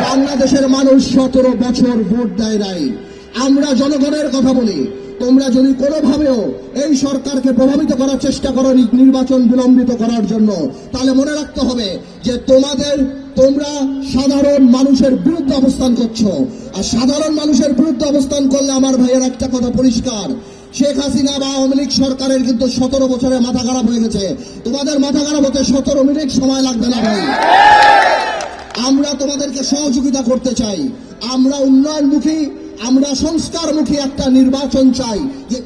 বাংলাদেশের মানুষ সতেরো বছর ভোট দেয় নাই। আমরা জনগণের কথা বলি। তোমরা যদি কোনোভাবেও এই সরকারকে প্রভাবিত করার চেষ্টা করো নির্বাচন বিলম্বিত করার জন্য, তাহলে মনে রাখতে হবে যে তোমাদের, তোমরা সাধারণ মানুষের বিরুদ্ধে অবস্থান করছ। আর সাধারণ মানুষের বিরুদ্ধে অবস্থান করলে আমার ভাইয়ের একটা কথা পরিষ্কার। শেখ হাসিনা বা আওয়ামী লীগ সরকারের কিন্তু সতেরো বছরে মাথা খারাপ হয়ে গেছে। তোমাদের মাথা খারাপ হতে সতেরো মিনিট সময় লাগবে না ভাই। আমরা তোমাদেরকে সহযোগিতা করতে চাই। আমরা উন্নয়নমুখী আমরা সংস্কারমুখী একটা নির্বাচন চাই। যে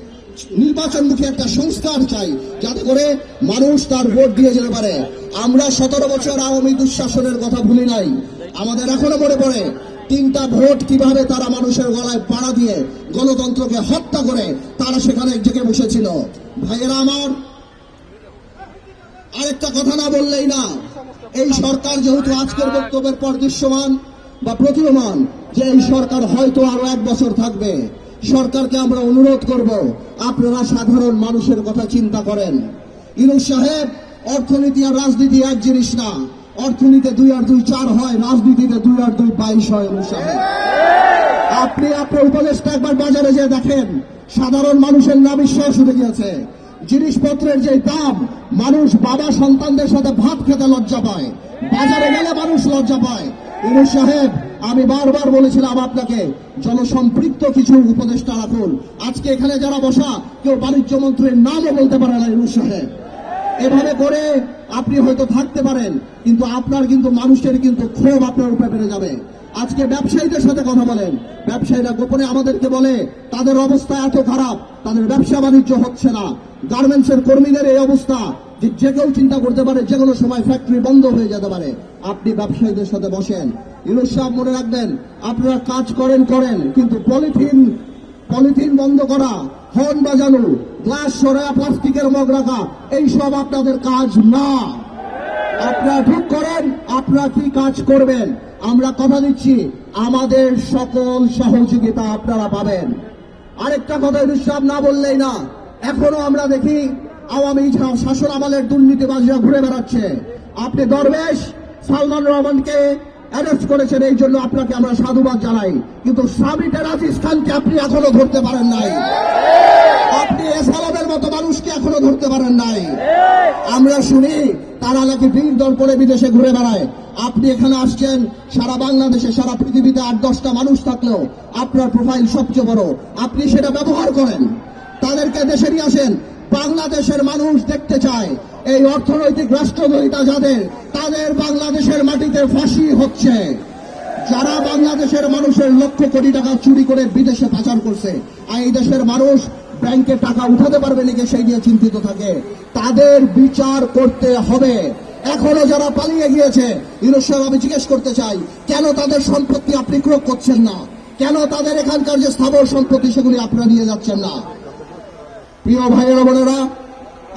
নির্বাচনমুখী একটা সংস্কার চাই, যাতে করে মানুষ তার ভোট দিয়ে যেতে পারে। আমরা সতেরো বছর আওয়ামী দুঃশাসনের কথা ভুলি নাই। আমাদের এখনও মনে পড়ে, তিনটা ভোট কীভাবে তারা মানুষের গলায় পাড়া দিয়ে গণতন্ত্রকে হত্যা করে, তারা সেখানে জেগে বসেছিল। ভাইয়েরা আমার, আরেকটা কথা না বললেই না। এই সরকার যেহেতু আজকের বক্তব্যের পর দৃশ্যমান বা প্রতীয়মান যে এই সরকার হয়তো আরও এক বছর থাকবে, সরকারকে আমরা অনুরোধ করব, আপনারা সাধারণ মানুষের কথা চিন্তা করেন। ইনুস সাহেব, অর্থনীতি আর রাজনীতি এক জিনিস না, অর্থনীতিতে দুই আর দুই চার হয়, রাজনীতিতে দুই আর দুই বাইশ হয় ইনুস সাহেব। আপনি আপনার উপদেশটা একবার বাজারে যেয়ে দেখেন, সাধারণ মানুষের না বিশ্বাস উঠে গিয়েছে। জিনিসপত্রের যে দাম, মানুষ বাবা সন্তানদের সাথে ভাত খেতে লজ্জা পায়। বাজারে গেলে মানুষ লজ্জা পায়। ইনুস সাহেব, আমি বারবার বলেছিলাম আপনাকে, জনসম্পৃক্ত কিছু উপদেষ্টা রাখুন। আজকে এখানে যারা বসা, কেউ বাণিজ্য মন্ত্রীর নামও বলতে পারে না ইনুস সাহেব। এভাবে করে আপনি হয়তো থাকতে পারেন, কিন্তু আপনার কিন্তু মানুষের কিন্তু ক্ষোভ আপনার উপরে বেড়ে যাবে। আজকে ব্যবসায়ীদের সাথে কথা বলেন। ব্যবসায়ীরা গোপনে আমাদেরকে বলে, তাদের অবস্থা এত খারাপ, তাদের ব্যবসা বাণিজ্য হচ্ছে না। গার্মেন্টসের কর্মীদের এই অবস্থা যে যে কেউ চিন্তা করতে পারে, যে কোনো সময় ফ্যাক্টরি বন্ধ হয়ে যেতে পারে। আপনি ব্যবসায়ীদের সাথে বসেন। ইউনুস সাহেব মনে রাখবেন, আপনারা কাজ করেন করেন, কিন্তু পলিথিন পলিথিন বন্ধ করা, হর্ন বাজানো, গ্লাস সরায়া প্লাস্টিকের মগ রাখা এইসব আপনাদের কাজ না। আপনারা ঠিক করেন, আপনারা কি কাজ করবেন? আমরা কথা দিচ্ছি, আমাদের সকল সহযোগিতা আপনারা পাবেন। আরেকটা কথা ইসলাম না বললেই না এখনও আমরা দেখি আওয়ামী শাসন আমলের দুর্নীতিবাজরা ঘুরে বেড়াচ্ছে। আপনি দরবেশ সালমান রহমানকে অ্যারেস্ট করেছেন, এই জন্য আপনাকে আমরা সাধুবাদ জানাই। কিন্তু সাবিটের আজিজ খানকে আপনি এখনও ধরতে পারেন নাই। আপনি এসালামের মতো মানুষকে এখনও ধরতে পারেন নাই। আমরা শুনি, তারা নাকি বীর দল করে বিদেশে ঘুরে বেড়ায়। আপনি এখানে আসছেন, সারা বাংলাদেশে, সারা পৃথিবীতে আট, দশটা মানুষ থাকলেও আপনার প্রোফাইল সবচেয়ে বড়। আপনি সেটা ব্যবহার করেন। তাদেরকে দেশে নিয়ে আসেন। বাংলাদেশের মানুষ দেখতে চায়। এই অর্থনৈতিক রাষ্ট্রদ্রোহিতা যাদের তাদের বাংলাদেশের মাটিতে ফাঁসি হচ্ছে। যারা বাংলাদেশের মানুষের লক্ষ কোটি টাকা চুরি করে বিদেশে পাচার করছে, আর এই দেশের মানুষ ব্যাংকে টাকা উঠাতে পারবে নাকি সেই নিয়ে চিন্তিত থাকে। তাদের বিচার করতে হবে। এখনও যারা পালিয়ে গিয়েছে, ইউনুস আমি জিজ্ঞেস করতে চাই, কেন তাদের সম্পত্তি আপনি ক্রোক করছেন না? কেন তাদের এখানকার যে স্থাবর সম্পত্তি, সেগুলি আপনারা নিয়ে যাচ্ছেন না? প্রিয় ভাইয়েরা, বোনেরা,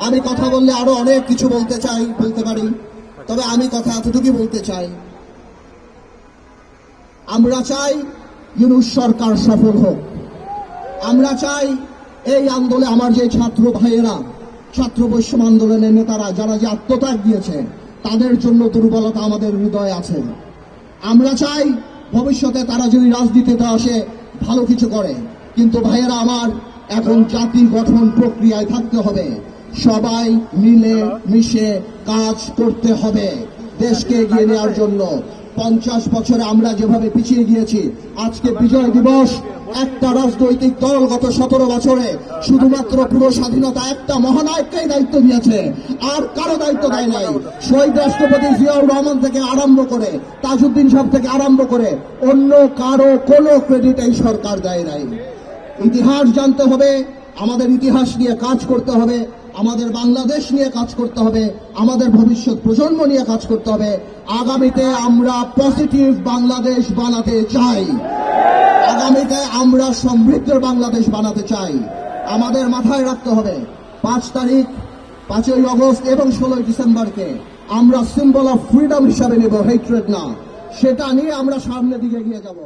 আমি কথা বললে আরও অনেক কিছু বলতে চাই, বলতে পারি। তবে আমি কথা এতটুকুই বলতে চাই। আমরা চাই ইউনুস সরকার সফল হোক। আমরা চাই এই আন্দোলনে আমার যে ছাত্র ভাইয়েরা, ছাত্র বৈষম্য আন্দোলনের নেতারা, যারা যে আত্মত্যাগ দিয়েছে, তাদের জন্য দুর্বলতা আমাদের হৃদয়ে আছে। আমরা চাই ভবিষ্যতে তারা যদি রাজনীতিতে আসে, ভালো কিছু করে। কিন্তু ভাইয়েরা আমার এখন জাতি গঠন প্রক্রিয়ায় থাকতে হবে। সবাই মিলে মিশে কাজ করতে হবে। দেশকে এগিয়ে নেওয়ার জন্য পঞ্চাশ বছরে আমরা যেভাবে পিছিয়ে গিয়েছি, আজকে বিজয় দিবস, একটা রাজনৈতিক দল গত সতেরো বছরে শুধুমাত্র পুরো স্বাধীনতা একটা মহানায়ককেই দায়িত্ব দিয়েছে, আর কারও দায়িত্ব দেয় নাই। শহীদ রাষ্ট্রপতি জিয়াউর রহমান থেকে আরম্ভ করে, তাজউদ্দিন সাহেব থেকে আরম্ভ করে, অন্য কারও কোনো ক্রেডিট এই সরকার দেয় নাই। ইতিহাস জানতে হবে, আমাদের ইতিহাস নিয়ে কাজ করতে হবে, আমাদের বাংলাদেশ নিয়ে কাজ করতে হবে, আমাদের ভবিষ্যৎ প্রজন্ম নিয়ে কাজ করতে হবে। আগামীতে আমরা পজিটিভ বাংলাদেশ বানাতে চাই। আগামীতে আমরা সমৃদ্ধ বাংলাদেশ বানাতে চাই। আমাদের মাথায় রাখতে হবে, পাঁচ তারিখ, পাঁচই অগস্ট এবং ষোলোই ডিসেম্বরকে আমরা সিম্বল অফ ফ্রিডম হিসাবে নেব হেট্রেড না। সেটা নিয়ে আমরা সামনের দিকে এগিয়ে যাব।